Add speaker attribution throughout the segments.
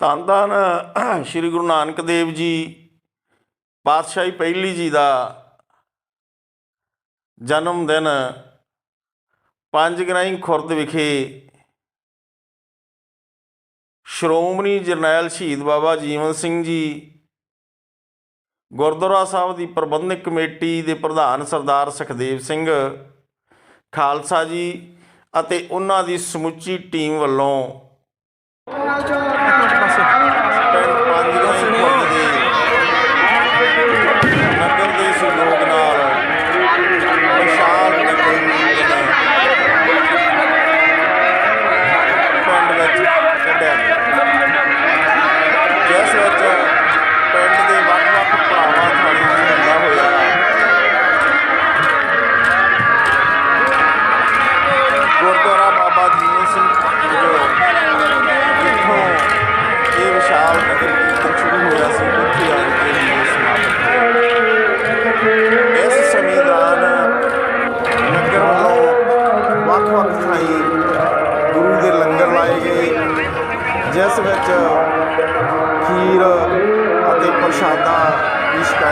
Speaker 1: ਧੰਨ ਧੰਨ ਸ੍ਰੀ ਗੁਰੂ ਨਾਨਕ ਦੇਵ ਜੀ, ਪਾਤਸ਼ਾਹੀ ਪਹਿਲੀ ਜੀ ਦਾ ਜਨਮ ਦਿਨ ਪੰਜ ਗਰਾਈ ਖੁਰਦ ਵਿਖੇ ਸ਼੍ਰੋਮਣੀ ਜਰਨੈਲ ਸ਼ਹੀਦ ਬਾਬਾ ਜੀਵਨ ਸਿੰਘ ਜੀ, ਗੁਰਦੁਆਰਾ ਸਾਹਿਬ ਦੀ ਪ੍ਰਬੰਧਕ ਕਮੇਟੀ ਦੇ ਪ੍ਰਧਾਨ ਸਰਦਾਰ ਸੁਖਦੇਵ ਸਿੰਘ ਖਾਲਸਾ ਜੀ ਅਤੇ ਉਹਨਾਂ ਦੀ ਸਮੁੱਚੀ ਟੀਮ ਵੱਲੋਂ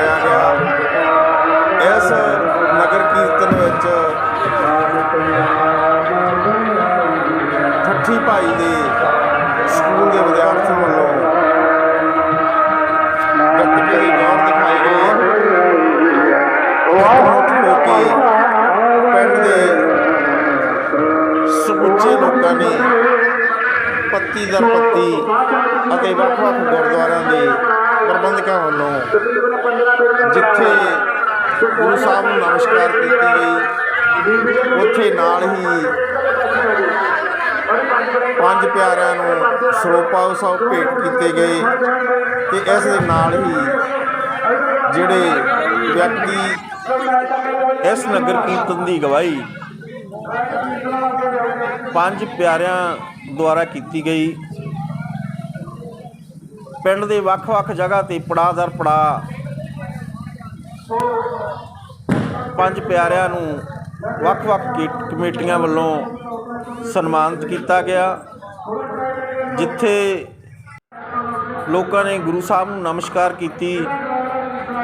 Speaker 1: ਵੀ ਗਿਆ। ਇਸ ਨਗਰ ਕੀਰਤਨ ਵਿੱਚ ਠੱਠੀ ਭਾਈ ਦੇ ਸਕੂਲ ਦੇ ਵਿਦਿਆਰਥੀਆਂ ਵੱਲੋਂ ਗੱਤਕੇ ਦੀ ਗੌਰ ਦਿਖਾਈ ਗਈ। ਮੁੱਖ ਹੋ ਕੇ ਪਿੰਡ ਦੇ ਸਮੁੱਚੇ ਲੋਕਾਂ ਨੇ ਪੱਤੀ ਦਰ ਪੱਤੀ ਅਤੇ ਵੱਖ-ਵੱਖ ਗੁਰਦੁਆਰਿਆਂ ਦੇ ਪ੍ਰਬੰਧਕਾਂ ਵੱਲੋਂ ਜਿੱਥੇ ਗੁਰੂ ਸਾਹਿਬ ਨੂੰ ਨਮਸਕਾਰ ਕੀਤੀ ਗਈ, ਉੱਥੇ ਨਾਲ ਹੀ ਪੰਜ ਪਿਆਰਿਆਂ ਨੂੰ ਸਰੋਪਾ ਸਾਹਿਬ ਭੇਟ ਕੀਤੇ ਗਏ ਤੇ ਇਸ ਦੇ ਨਾਲ ਹੀ ਜਿਹੜੇ ਵਿਅਕਤੀ ਇਸ ਨਗਰ ਕੀਰਤਨ ਦੀ ਗਵਾਹੀ ਪੰਜ ਪਿਆਰਿਆਂ ਦੁਆਰਾ ਕੀਤੀ ਗਈ ਪਿੰਡ ਦੇ ਵੱਖ-ਵੱਖ ਜਗ੍ਹਾ ਤੇ ਪੜਾਅ ਦਰ ਪੜਾਅ ਪੰਜ ਪਿਆਰਿਆਂ ਨੂੰ ਵੱਖ-ਵੱਖ ਕਮੇਟੀਆਂ ਵੱਲੋਂ ਸਨਮਾਨਿਤ ਕੀਤਾ ਗਿਆ, ਜਿੱਥੇ ਲੋਕਾਂ ਨੇ ਗੁਰੂ ਸਾਹਿਬ ਨੂੰ ਨਮਸਕਾਰ ਕੀਤੀ।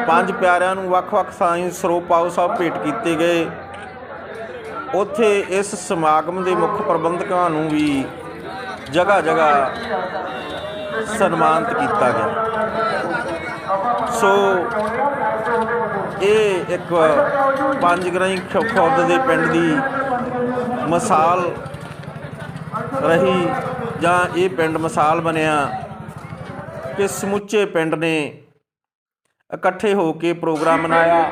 Speaker 1: ਪੰਜ ਪਿਆਰਿਆਂ ਨੂੰ ਵੱਖ-ਵੱਖ ਥਾਈਂ ਸਰੋਪਾਓ ਸਾਹਿਬ ਭੇਟ ਕੀਤੇ ਗਏ। ਉੱਥੇ ਇਸ ਸਮਾਗਮ ਦੇ ਮੁੱਖ ਪ੍ਰਬੰਧਕਾਂ ਨੂੰ ਵੀ ਜਗ੍ਹਾ ਜਗ੍ਹਾ ਸਨਮਾਨਿਤ ਕੀਤਾ ਗਿਆ। ਸੋ, ਇਹ ਇੱਕ ਪੰਜ ਗਰਾਈ ਖੁਰਦ ਦੇ ਪਿੰਡ ਦੀ ਮਿਸਾਲ ਰਹੀ ਜਾਂ ਇਹ ਪਿੰਡ ਮਿਸਾਲ ਬਣਿਆ ਕਿ ਸਮੁੱਚੇ ਪਿੰਡ ਨੇ ਇਕੱਠੇ ਹੋ ਕੇ ਪ੍ਰੋਗਰਾਮ ਮਨਾਇਆ।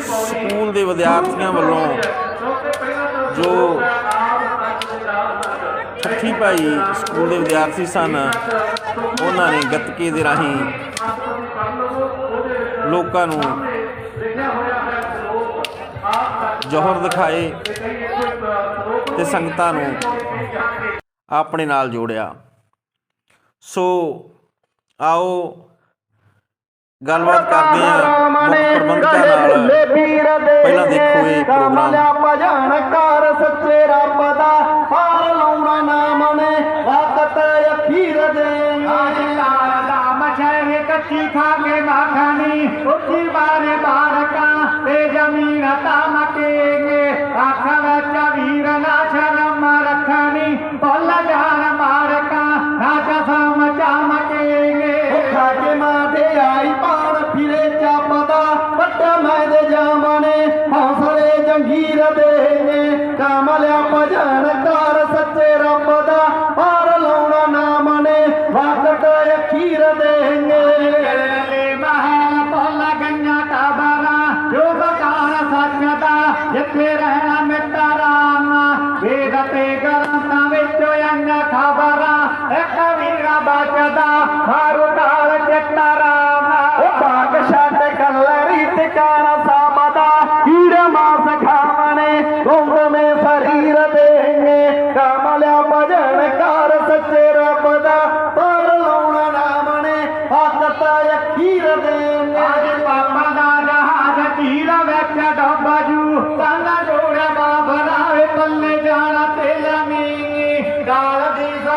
Speaker 1: ਸਕੂਲ ਦੇ ਵਿਦਿਆਰਥੀਆਂ ਵੱਲੋਂ ਜੋ ਠੱਠੀ ਭਾਈ ਸਕੂਲ ਦੇ ਵਿਦਿਆਰਥੀ ਸਨ। ਉਹਨਾਂ ਨੇ ਗੱਤਕੇ ਦੇ ਰਾਹੀਂ ਲੋਕਾਂ ਨੂੰ ਜੋਹਰ ਦਿਖਾਏ ਤੇ ਸੰਗਤਾਂ ਨੂੰ ਆਪਣੇ ਨਾਲ ਜੋੜਿਆ। ਸੋ ਆਓ ਗੱਲਬਾਤ ਕਰਦੇ ਹਾਂ ਮੁੱਖ ਪ੍ਰਬੰਧਕਾਂ ਨਾਲ। ਪਹਿਲਾਂ ਦੇਖੋ ਇਹ ਪ੍ਰੋਗਰਾਮ।
Speaker 2: কি থাকে মাখানি অতি বারে বার pegada.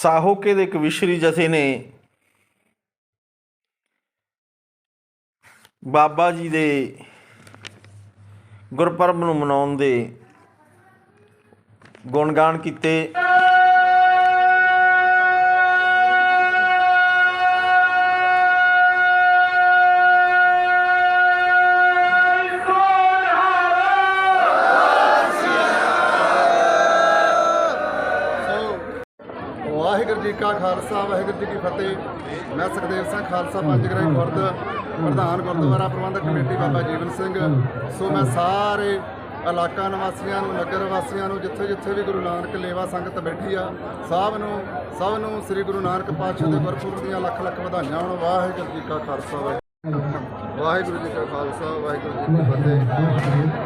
Speaker 1: ਸਾਹੋਕੇ ਦੇ ਇੱਕ ਵਿਸ਼ਰੀ ਜਥੇ ਨੇ ਬਾਬਾ ਜੀ ਦੇ ਗੁਰਪੁਰਬ ਨੂੰ ਮਨਾਉਣ ਦੇ ਗੁਣਗਾਨ ਕੀਤੇ।
Speaker 3: ਕਾ ਖਾਲਸਾ, ਵਾਹਿਗੁਰੂ ਜੀ ਕੀ ਫਤਿਹ। ਮੈਂ ਸੁਖਦੇਵ ਸਿੰਘ ਖਾਲਸਾ ਪੰਜਗਰਾਈ ਖੁਰਦ, ਪ੍ਰਧਾਨ ਗੁਰਦੁਆਰਾ ਪ੍ਰਬੰਧਕ ਕਮੇਟੀ ਬਾਬਾ ਜੀਵਨ ਸਿੰਘ। ਸੋ ਮੈਂ ਸਾਰੇ ਇਲਾਕਾ ਨਿਵਾਸੀਆਂ ਨੂੰ, ਨਗਰ ਵਾਸੀਆਂ ਨੂੰ, ਜਿੱਥੇ ਜਿੱਥੇ ਵੀ ਗੁਰੂ ਨਾਨਕ ਲੇਵਾ ਸੰਗਤ ਬੈਠੀ ਆ, ਸਭ ਨੂੰ ਸਭ ਨੂੰ ਸ੍ਰੀ ਗੁਰੂ ਨਾਨਕ ਪਾਤਸ਼ਾਹ ਦੇ ਗੁਰਪੁਰਬ ਦੀਆਂ ਲੱਖ ਲੱਖ ਵਧਾਈਆਂ। ਹੋਣ ਵਾਹਿਗੁਰੂ ਜੀ ਕਾ ਖਾਲਸਾ, ਵਾਹਿਗੁਰੂ ਵਾਹਿਗੁਰੂ ਜੀ ਕਾ ਖਾਲਸਾ, ਵਾਹਿਗੁਰੂ ਜੀ ਕੀ ਫਤਿਹ।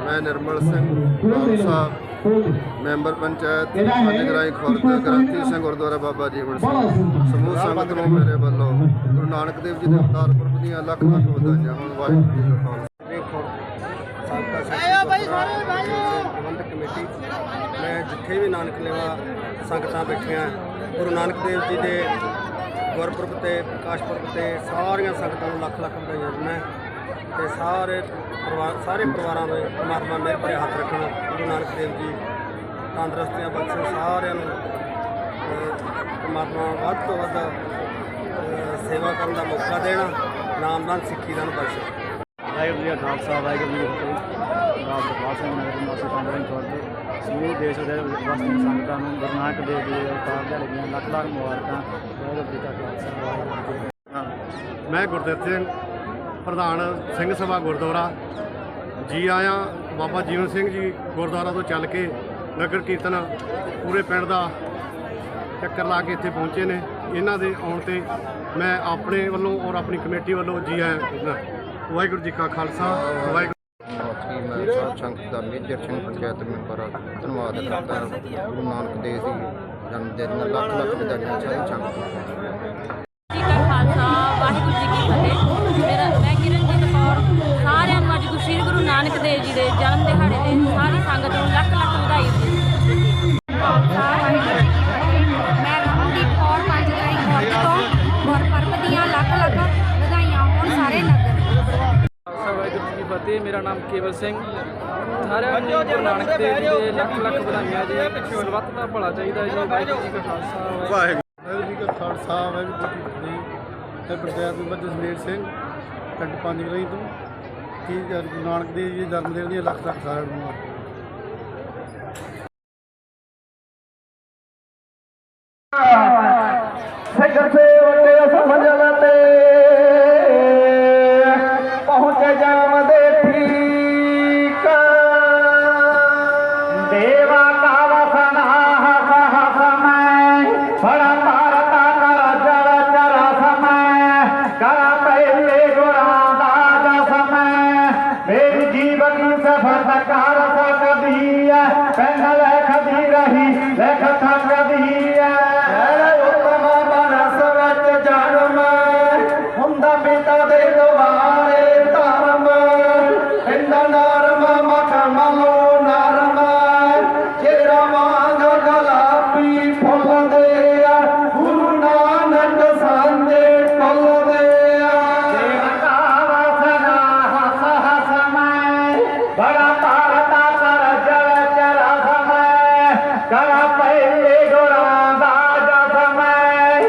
Speaker 3: ਮੈਂ ਨਿਰਮਲ ਸਿੰਘ ਖਾਲਸਾ ਮੈਂਬਰ ਪੰਚਾਇਤ ਪੰਜਗਰਾਈ ਖੁਰਦ ਗ੍ਰੰਥੀ ਸਿੰਘ ਗੁਰਦੁਆਰਾ ਬਾਬਾ ਜੀਵਨ ਸਿੰਘ। ਸਮੂਹ ਸੰਗਤ ਨੂੰ ਮੇਰੇ ਵੱਲੋਂ ਗੁਰੂ ਨਾਨਕ ਦੇਵ ਜੀ ਦੇ ਅਵਤਾਰ ਪੁਰਬ ਦੀਆਂ ਲੱਖ ਲੱਖ ਵਧਾਈਆਂ ਹੋਣ ਵਾਹਿਗੁਰੂ ਜੀ ਕਾ ਖਾਲਸਾ। ਸਾਬਕਾ ਸੈਕਟਰੀ ਪ੍ਰਬੰਧਕ ਕਮੇਟੀ। ਮੈਂ ਜਿੱਥੇ ਵੀ ਨਾਨਕ ਲੇਵਾ ਸੰਗਤਾਂ ਬੈਠੀਆਂ ਗੁਰੂ ਨਾਨਕ ਦੇਵ ਜੀ ਦੇ ਗੁਰਪੁਰਬ ਤੇ ਪ੍ਰਕਾਸ਼ ਪੁਰਬ ਤੇ ਸਾਰੀਆਂ ਸੰਗਤਾਂ ਨੂੰ ਲੱਖ ਲੱਖ ਵਧਾਈਆਂ ਦਿੰਦਾ। ਤੇ ਸਾਰੇ ਪਰਿਵਾਰ ਸਾਰੇ ਪਰਿਵਾਰਾਂ ਦੇ ਪਰਮਾਤਮਾ ਮੇਰੇ ਭਰੇ ਹੱਥ ਰੱਖਣ। ਗੁਰੂ ਨਾਨਕ ਦੇਵ ਜੀ ਤੰਦਰੁਸਤੀਆਂ ਬਖਸ਼ਣ ਸਾਰਿਆਂ ਨੂੰ। ਪਰਮਾਤਮਾ ਵੱਧ ਤੋਂ ਵੱਧ ਸੇਵਾ ਕਰਨ ਦਾ ਮੌਕਾ ਦੇਣਾ ਨਾਮਦਾਨ ਸਿੱਖੀ ਦਾਨ ਬਖਸ਼ੇ
Speaker 4: ਵਾਹਿਗੁਰੂ ਜੀ ਕਾ ਖਾਲਸਾ ਵਾਹਿਗੁਰੂ ਜੀ ਫਤਿਹ। ਰਾਮ ਸੁਖਪਾਲ ਸਿੰਘ ਨਗਰ ਨਿਵਾਸੀ ਪੰਜਵੇਂ ਚੌਰ ਦੇ ਸਮੂਹ ਦੇਸ਼ ਦੇ ਵਸਨੀਕ ਸੰਗਤਾਂ ਨੂੰ ਗੁਰੂ ਨਾਨਕ ਦੇਵ ਜੀ ਦੇ ਅਵਤਾਰ ਦਿਹਾੜੇ ਦੀਆਂ ਲੱਖ ਲੱਖ ਮੁਬਾਰਕਾਂ। ਵਾਹਿਗੁਰੂ ਜੀ ਕਾ ਖਾਲਸਾ ਵਾਹਿਗੁਰੂ ਜੀ।
Speaker 3: ਮੈਂ ਗੁਰਦਿੱਤ ਸਿੰਘ ਪ੍ਰਧਾਨ ਸਿੰਘ ਸਭਾ ਗੁਰਦੁਆਰਾ। ਜੀ ਆਇਆਂ ਬਾਬਾ ਜੀਵਨ ਸਿੰਘ ਜੀ ਗੁਰਦੁਆਰਾ ਤੋਂ ਚੱਲ ਕੇ ਨਗਰ ਕੀਰਤਨ ਪੂਰੇ ਪਿੰਡ ਦਾ ਚੱਕਰ ਲਾ ਕੇ ਇੱਥੇ ਪਹੁੰਚੇ ਨੇ। ਇਹਨਾਂ ਦੇ ਆਉਣ ਤੇ ਮੈਂ ਆਪਣੇ ਵੱਲੋਂ ਔਰ ਆਪਣੀ ਕਮੇਟੀ ਵੱਲੋਂ ਜੀ ਆਇਆਂ। ਵਾਹਿਗੁਰੂ ਜੀ ਕਾ ਖਾਲਸਾ ਵਾਹਿਗੁਰੂ
Speaker 5: ਦਾ ਮੇਜਰ ਸਿੰਘ ਪੰਚਾਇਤ ਮੈਂਬਰ ਧੰਨਵਾਦ ਕਰਦਾ। ਗੁਰੂ ਨਾਨਕ ਦੇਵ ਜੀ ਜਨਮ ਦਿਨ ਲੱਖ ਲੱਖ ਵਧਾਈਆਂ। ਸੰਗਤ
Speaker 6: ਜੀ ਕਾ ਖਾਲਸਾ ਵਾਹਿਗੁਰੂ ਜੀ ਕੀ ਫਤਿਹ। ਮੇਰਾ ਮੈਂ ਕਿਰਨਜੀਤ ਕੌਰ। ਸਾਰਿਆਂ ਨੂੰ ਅੱਜ ਗੁਰੂ ਸ੍ਰੀ ਗੁਰੂ ਨਾਨਕ ਦੇਵ ਜੀ ਦੇ ਜਨਮ ਦਿਹਾੜੇ ਤੇ ਸਾਰੀ ਸੰਗਤ ਨੂੰ ਲੱਖ ਲੱਖ ਵਧਾਈ ਦਿੰਦੀ ਖਾਲਸਾ ਵਾਹਿਗੁਰੂ ਜੀ ਕੀ ਫਤਿਹ ਮੈਂ ਰਮਨਦੀਪ ਕੌਰ ਪੰਜਗਰਾਈ ਖੁਰਦ ਤੋਂ ਗੁਰਪੁਰਬ ਦੀਆਂ ਲੱਖ ਲੱਖ ਵਧਾਈਆਂ ਹੋਣ ਸਾਰੇ ਨਗਰ।
Speaker 4: ਖਾਲਸਾ ਵਾਹਿਗੁਰੂ ਜੀ ਕੀ ਫਤਿਹ ਮੇਰਾ ਨਾਮ ਕੇਵਲ ਸਿੰਘ। ਸਾਰਿਆਂ ਨੂੰ ਗੁਰੂ ਨਾਨਕ ਦੇਵ ਜੀ ਦੇ ਲੱਖ ਲੱਖ ਵਧਾਈਆਂ ਜੀ। ਸਰਬੱਤ ਦਾ ਭਲਾ ਚਾਹੀਦਾ ਜੀ। ਵਾਹਿਗੁਰੂ ਜੀ ਕਾ ਖਾਲਸਾ ਵਾਹਿਗੁਰੂ
Speaker 3: ਵਾਹਿਗੁਰੂ ਜੀ ਕਾ ਖਾਲਸਾ ਵਾਹਿਗੁਰੂ ਜੀ ਕੀ ਫਤਿਹ। ਮੈਂ ਪੰਚਾਇਤ ਮੈਂਬਰ ਜਸਮੇਰ ਸਿੰਘ, ਪਿੰਡ ਪੰਜਗਰਾਈ ਤੋਂ ਕੀ ਗੁਰੂ ਨਾਨਕ ਦੇਵ ਜੀ ਦੇ ਜਨਮ ਦਿਨ ਦੀਆਂ ਲੱਖ ਲੱਖ ਸਾਰਿਆਂ ਨੂੰ।
Speaker 2: ਮੈਂ ਬੜਾ ਭਾਰਤਾ ਕਰ ਜਲ ਚਰ ਸਮੈ। ਕਰ ਪਹਿਲੇ ਗੁਰਾਂ ਦਾ ਜਸ ਮੈਂ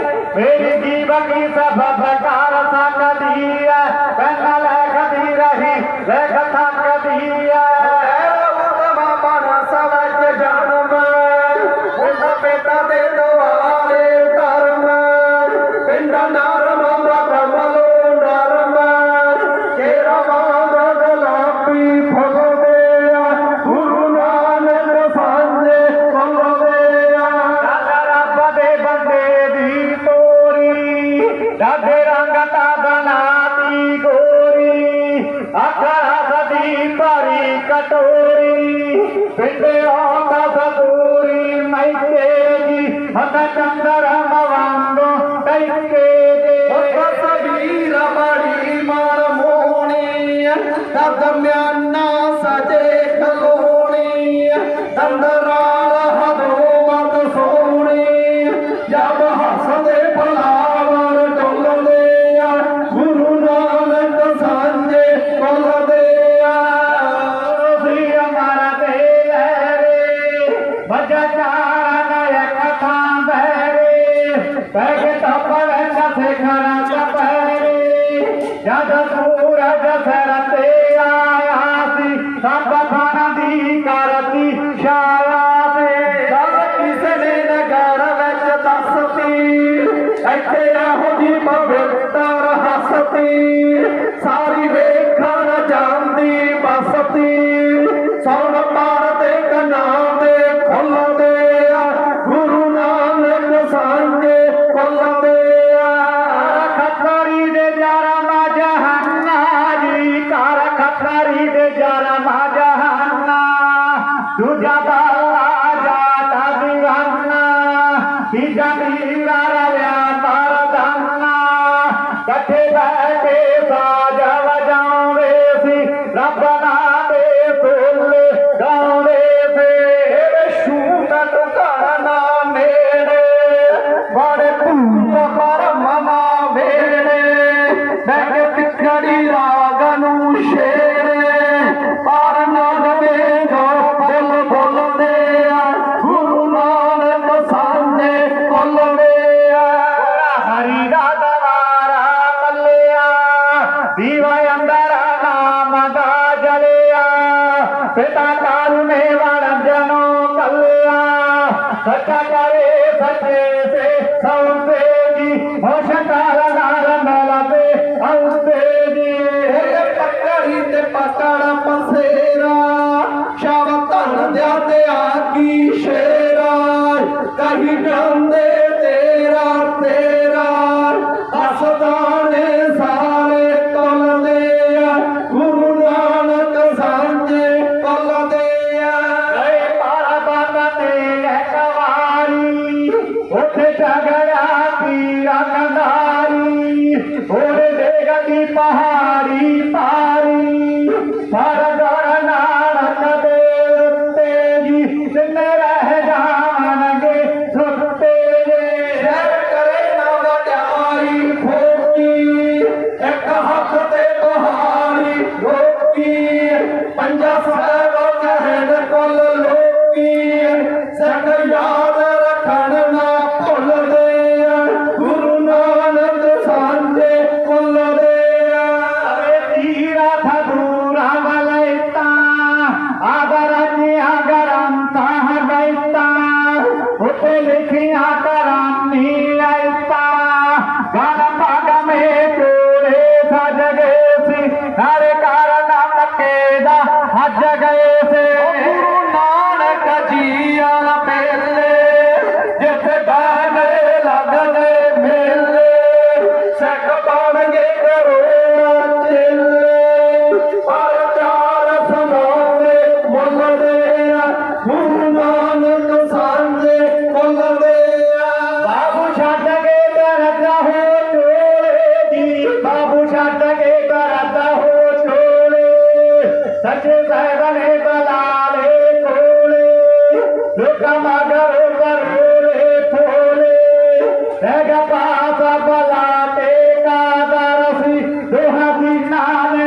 Speaker 2: वे अंदा दूरी मई तेरी हमें चंदर Ah! పిత కారుణే వరజనో కల్లా సకల இல்லாத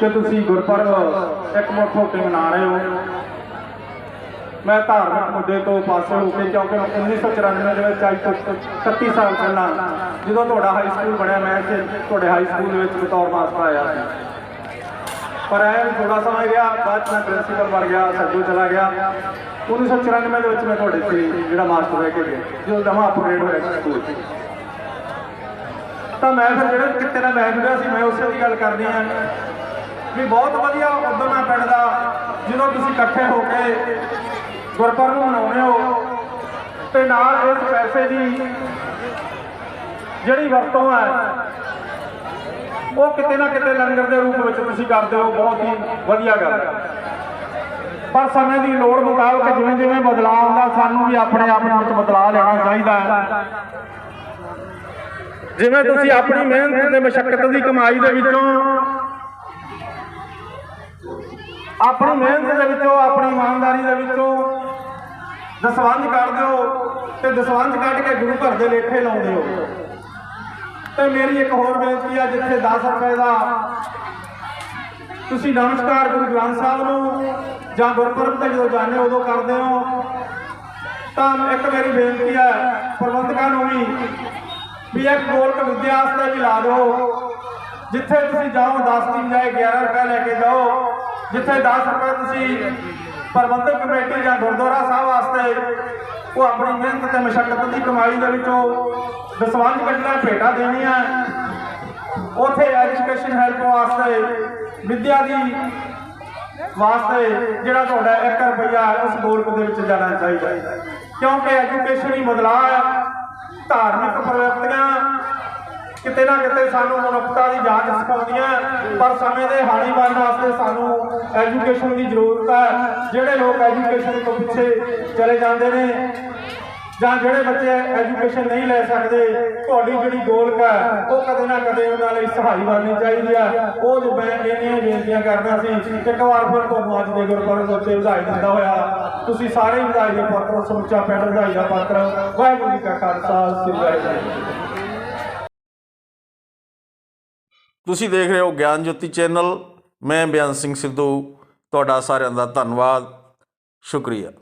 Speaker 2: ਕਿ
Speaker 7: ਤੁਸੀਂ ਗੁਰਪੁਰਬ ਇੱਕ ਮੁੱਠ ਹੋ ਕੇ ਮਨਾ ਰਹੇ ਹੋ। ਮੈਂ ਧਾਰਮਿਕ ਮੁੱਦੇ ਤੋਂ ਪਾਸੇ ਹੋ ਕੇ, ਕਿਉਂਕਿ 1994 ਦੇ ਵਿੱਚ ਅੱਜ ਤੋਂ 31 ਸਾਲ ਪਹਿਲਾਂ ਜਦੋਂ ਤੁਹਾਡਾ ਹਾਈ ਸਕੂਲ ਬਣਿਆ, ਮੈਂ ਇੱਥੇ ਤੁਹਾਡੇ ਹਾਈ ਸਕੂਲ ਦੇ ਵਿੱਚ ਬਤੌਰ ਮਾਸਟਰ ਆਇਆ ਸੀ। ਪਰ ਐ ਥੋੜਾ ਸਮਾਂ ਗਿਆ ਬਾਅਦ 'ਚ ਮੈਂ ਪ੍ਰਿੰਸੀਪਲ ਬਣ ਗਿਆ ਸੱਜੂ ਚਲਾ ਗਿਆ। 1994 ਦੇ ਵਿੱਚ ਮੈਂ ਤੁਹਾਡੇ ਸੀ, ਜਿਹੜਾ ਮਾਸਟਰ ਰਹਿ ਕੇ ਗਿਆ ਜਦੋਂ ਨਵਾਂ ਅਪਗ੍ਰੇਡ ਹੋਇਆ ਸਕੂਲ ਤਾਂ ਮੈਂ ਫਿਰ ਜਿਹੜੇ ਕਿਤੇ ਨਾਲ ਮੈਂ ਜੁੜਿਆ ਸੀ, ਮੈਂ ਉਸੇ ਦੀ ਗੱਲ ਕਰਨੀ ਆ ਵੀ ਬਹੁਤ ਵਧੀਆ ਉਦੋਂ ਮੈਂ ਪਿੰਡ ਦਾ, ਜਦੋਂ ਤੁਸੀਂ ਇਕੱਠੇ ਹੋ ਕੇ ਗੁਰਪੁਰਬ ਨੂੰ ਮਨਾਉਂਦੇ ਹੋ, ਤੇ ਨਾਲ ਇਸ ਪੈਸੇ ਦੀ ਜਿਹੜੀ ਵਰਤੋਂ ਹੈ ਉਹ ਕਿਤੇ ਨਾ ਕਿਤੇ ਲੰਗਰ ਦੇ ਰੂਪ ਵਿੱਚ ਤੁਸੀਂ ਕਰਦੇ ਹੋ, ਬਹੁਤ ਹੀ ਵਧੀਆ ਗੱਲ ਪਰ ਸਮੇਂ ਦੀ ਲੋੜ ਮੁਤਾਬਕ ਜਿਵੇਂ ਜਿਵੇਂ ਬਦਲਾਅ ਆਉਂਦਾ, ਸਾਨੂੰ ਵੀ ਆਪਣੇ ਆਪ ਵਿੱਚ ਬਦਲਾਅ ਲੈਣਾ ਚਾਹੀਦਾ ਹੈ। ਜਿਵੇਂ ਤੁਸੀਂ ਆਪਣੀ ਮਿਹਨਤ ਤੇ ਮਸ਼ੱਕਤ ਦੀ ਕਮਾਈ ਦੇ ਵਿੱਚੋਂ ਆਪਣੀ ਮਿਹਨਤ ਦੇ ਵਿੱਚੋਂ, ਆਪਣੀ ਇਮਾਨਦਾਰੀ ਦੇ ਵਿੱਚੋਂ ਦਸਵੰਧ ਕੱਢ ਦਿਓ ਤੇ ਦਸਵੰਧ ਕੱਢ ਕੇ ਗੁਰੂ ਘਰ ਦੇ ਲੇਖੇ ਲਾਉਂਦੇ ਹੋ। ਤੇ ਮੇਰੀ ਇੱਕ ਹੋਰ ਬੇਨਤੀ ਆ, ਜਿੱਥੇ 10 ਰੁਪਏ ਦਾ ਤੁਸੀਂ ਨਮਸਕਾਰ ਗੁਰੂ ਗ੍ਰੰਥ ਸਾਹਿਬ ਨੂੰ ਜਾਂ ਗੁਰਪੁਰਬ ਤੇ ਜਦੋਂ ਜਾਂਦੇ ਹੋ, ਉਦੋਂ ਕਰਦੇ ਹੋ। ਤਾਂ ਇੱਕ ਮੇਰੀ ਬੇਨਤੀ ਹੈ ਪ੍ਰਬੰਧਕਾਂ ਨੂੰ ਵੀ ਵੀ ਇੱਕ ਗੋਲਕ ਵਿਦਿਆ ਵਾਸਤੇ ਵੀ ਲਾ ਦਿਓ। ਜਿੱਥੇ ਤੁਸੀਂ ਜਾਓ 10 ਦੀ ਬਜਾਏ 11 ਰੁਪਏ ਲੈ ਕੇ ਜਾਓ। ਜਿੱਥੇ 10 ਰੁਪਏ ਤੁਸੀਂ ਪ੍ਰਬੰਧਕ ਕਮੇਟੀ ਜਾਂ ਗੁਰਦੁਆਰਾ ਸਾਹਿਬ ਵਾਸਤੇ ਉਹ ਆਪਣੀ ਮਿਹਨਤ ਤੇ ਮਸ਼ੱਕਤ ਦੀ ਕਮਾਈ ਦੇ ਵਿੱਚੋਂ ਦਸਵੰਧ ਕੱਢਣਾ, ਭੇਟਾ ਦੇਣੀਆਂ। ਉਥੇ ਐਜੂਕੇਸ਼ਨ ਹੈਲਪ ਵਾਸਤੇ, ਵਿਦਿਆ ਦੀ ਵਾਸਤੇ ਜਿਹੜਾ ਤੁਹਾਡਾ 1 ਰੁਪਿਆ ਉਸ ਗੋਲਕ ਦੇ ਵਿੱਚ ਜਾਣਾ ਚਾਹੀਦਾ ਕਿਉਂਕਿ ਐਜੂਕੇਸ਼ਨ ਹੀ ਬਦਲਾਅ ਹੈ ਧਾਰਮਿਕ ਪ੍ਰਵਿਰਤੀਆਂ ਕਿਤੇ ਨਾ ਕਿਤੇ ਸਾਨੂੰ ਮਨੁੱਖਤਾ ਦੀ ਜਾਂਚ ਸਿਖਾਉਂਦੀਆਂ, ਪਰ ਸਮੇਂ ਦੇ ਹਾਣੀ ਬਣਨ ਵਾਸਤੇ ਸਾਨੂੰ ਐਜੂਕੇਸ਼ਨ ਦੀ ਜ਼ਰੂਰਤ ਹੈ। ਜਿਹੜੇ ਲੋਕ ਐਜੂਕੇਸ਼ਨ ਤੋਂ ਪਿੱਛੇ ਚਲੇ ਜਾਂਦੇ ਨੇ ਜਾਂ ਜਿਹੜੇ ਬੱਚੇ ਐਜੂਕੇਸ਼ਨ ਨਹੀਂ ਲੈ ਸਕਦੇ, ਤੁਹਾਡੀ ਜਿਹੜੀ ਗੋਲਕ ਹੈ, ਉਹ ਕਦੇ ਨਾ ਕਦੇ ਉਹਨਾਂ ਲਈ ਸਹਾਈ ਬਣਨੀ ਚਾਹੀਦੀ ਆ। ਉਹ ਜੋ ਮੈਂ ਇੰਨੀਆਂ ਬੇਨਤੀਆਂ ਕਰਦਾ ਸੀ, ਇੱਕ ਵਾਰ ਫਿਰ ਤੁਹਾਨੂੰ ਅੱਜ ਦੇ ਗੁਰਪੁਰਬ ਉੱਤੇ ਵਧਾਈ ਦਿੰਦਾ ਹੋਇਆ। ਤੁਸੀਂ ਸਾਰੇ ਵਧਾਈ ਦੇ ਪਾਤਰ, ਸਮੁੱਚਾ ਪਿੰਡ ਵਧਾਈ ਦਾ ਪਾਤਰ। ਵਾਹਿਗੁਰੂ ਜੀ ਕਾ ਖਾਲਸਾ, ਸ੍ਰੀ ਵਾਹਿਗੁਰੂ
Speaker 1: ਤੁਸੀਂ ਦੇਖ ਰਹੇ ਹੋ ਗਿਆਨ ਜੋਤੀ ਚੈਨਲ। ਮੈਂ ਬਿਆਨ ਸਿੰਘ ਸਿੱਧੂ, ਤੁਹਾਡਾ ਸਾਰਿਆਂ ਦਾ ਧੰਨਵਾਦ, ਸ਼ੁਕਰੀਆ।